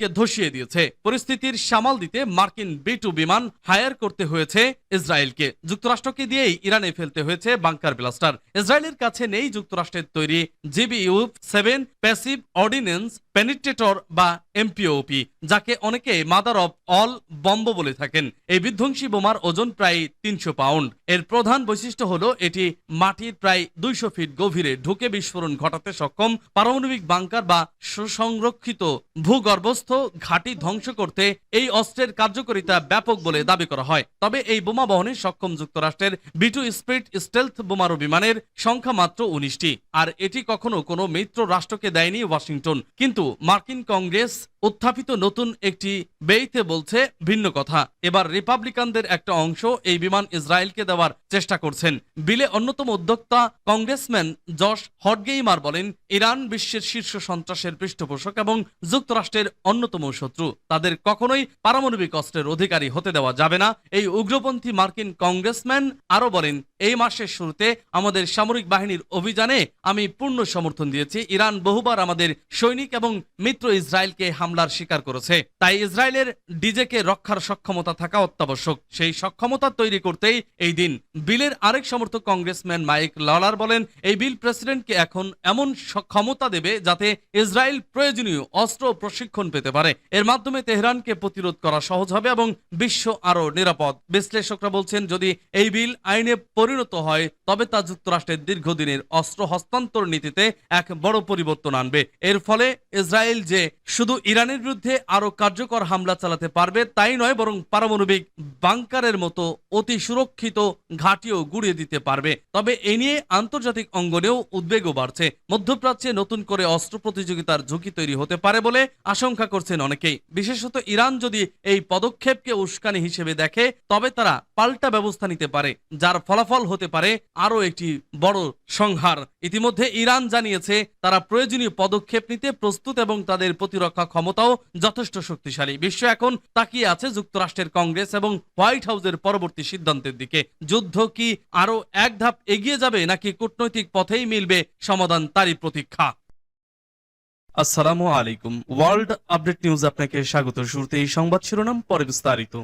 কে ধসিয়ে দিয়েছে। পরিস্থিতির সামাল দিতে মার্কিন বি টু বিমান হায়ার করতে হয়েছে ইসরায়েলকে। যুক্তরাষ্ট্রকে দিয়েই ইরানে ফেলতে হয়েছে বাংকার ব্লাস্টার। ইসরায়েলের কাছে নেই যুক্তরাষ্ট্রের তৈরি GB GBU seven passive ordnance penetrator বা এমপিওপি যাকে অনেকে মাদার অফ অল বম্ব বলে থাকেন। এই বিধ্বংসী বোমার ওজন প্রায় তিনশো পাউন্ড। এর প্রধান বৈশিষ্ট্য হলো, এটি মাটির প্রায় দুইশো ফিট গভীরে ঢুকে বিস্ফোরণ ঘটাতে সক্ষম, পারমাণবিক বাংকার বা সুসংরক্ষিত ভূগর্ভস্থ ঘাঁটি ধ্বংস করতে এই অস্ত্রের কার্যকারিতা ব্যাপক বলে দাবি করা হয়। তবে এই বোমা বহনে সক্ষম যুক্তরাষ্ট্রের বিটু স্পিরিট স্টেলথ বোমারু বিমানের সংখ্যা মাত্র উনিশটি। আর এটি কখনো কোনো মিত্র রাষ্ট্রকে দেয়নি ওয়াশিংটন। কিন্তু মার্কিন কংগ্রেস উত্থাপিত নতুন একটি বেইতে বলছে ভিন্ন কথা। এবার রিপাবলিকানদের একটা অংশ এই বিমান ইসরায়েলকে দেওয়ার চেষ্টা করছেন। বিলে অন্যতম উদ্যোক্তা কংগ্রেসম্যান জশ হটগেইমার বলেন, ইরান বিশ্বের শীর্ষ সন্ত্রাসের পৃষ্ঠপোষক এবং যুক্তরাষ্ট্রের অন্যতম শত্রু। তাদের কখনোই পারমাণবিক অস্ত্রের অধিকারী হতে দেওয়া যাবে না। এই উগ্রপন্থী মার্কিন কংগ্রেসম্যান আরও বলেন, এই মাসের শুরুতে আমাদের সামরিক বাহিনীর অভিযানে আমি পূর্ণ সমর্থন দিয়েছি। ইরান বহুবার আমাদের সৈনিক এবং মিত্র ইসরায়েলকে হামলার শিকার করেছে। তাই ইসরায়েলের ডিজেকে রক্ষার সক্ষমতা থাকা অত্যাবশ্যক। সেই সক্ষমতা তৈরি করতেই এই দিন বিলের আরেক সমর্থক কংগ্রেসম্যান মাইক ললার বলেন, এই বিল প্রেসিডেন্টকে এখন এমন ক্ষমতা দেবে যাতে ইসরায়েল প্রয়োজনীয় অস্ত্র প্রশিক্ষণ পেতে পারে। এর মাধ্যমে তেহরানকে প্রতিরোধ করা সহজ হবে এবং বিশ্ব আরও নিরাপদ। বিশ্লেষকরা বলছেন, যদি এই বিল আইনে পরিণত হয়, তবে তা যুক্তরাষ্ট্রের দীর্ঘদিনের অস্ত্র হস্তান্তর নীতিতে এক বড় পরিবর্তন আনবে। এর ফলে ইসরায়েল যে শুধু ইরানের বিরুদ্ধে আরও কার্যকর হামলা চালাতে পারবে, তাই নয়, বরং পারমাণবিক বাংকারের মতো অতি সুরক্ষিত ঘাঁটিও গুড়িয়ে দিতে পারবে। তবে এ নিয়ে আন্তর্জাতিক অঙ্গনেও উদ্বেগও বাড়ছে। মধ্যপ্রাচ্যে নতুন করে অস্ত্র প্রতিযোগিতার ঝুঁকি তৈরি হতে পারে বলে আশঙ্কা করছেন অনেকেই। বিশেষত ইরান যদি এই পদক্ষেপকে উস্কানি হিসেবে দেখে, তবে তারা পাল্টা ব্যবস্থা নিতে পারে, যার ফলাফল হতে পারে আরও একটি বড় সংহার। ইতিমধ্যে ইরান জানিয়েছে, তারা প্রয়োজনীয় পদক্ষেপ নিতে প্রস্তুত এবং তাদের প্রতিরক্ষা ক্ষমতাও যথেষ্ট শক্তিশালী। বিশ্ব এখন তাকিয়ে আছে যুক্তরাষ্ট্রের কংগ্রেস এবং হোয়াইট হাউসের পরবর্তী সিদ্ধান্তের দিকে। যুদ্ধ কি আরও এক ধাপ এগিয়ে যাবে নাকি কূটনৈতিক পথেই মিলবে সমাধান তারই প্রতীক্ষা? আসসালামু আলাইকুম। ওয়ার্ল্ড আপডেট নিউজ আপনাকে স্বাগত। শুরুতে এই সংবাদ শিরোনাম, পরে বিস্তারিত।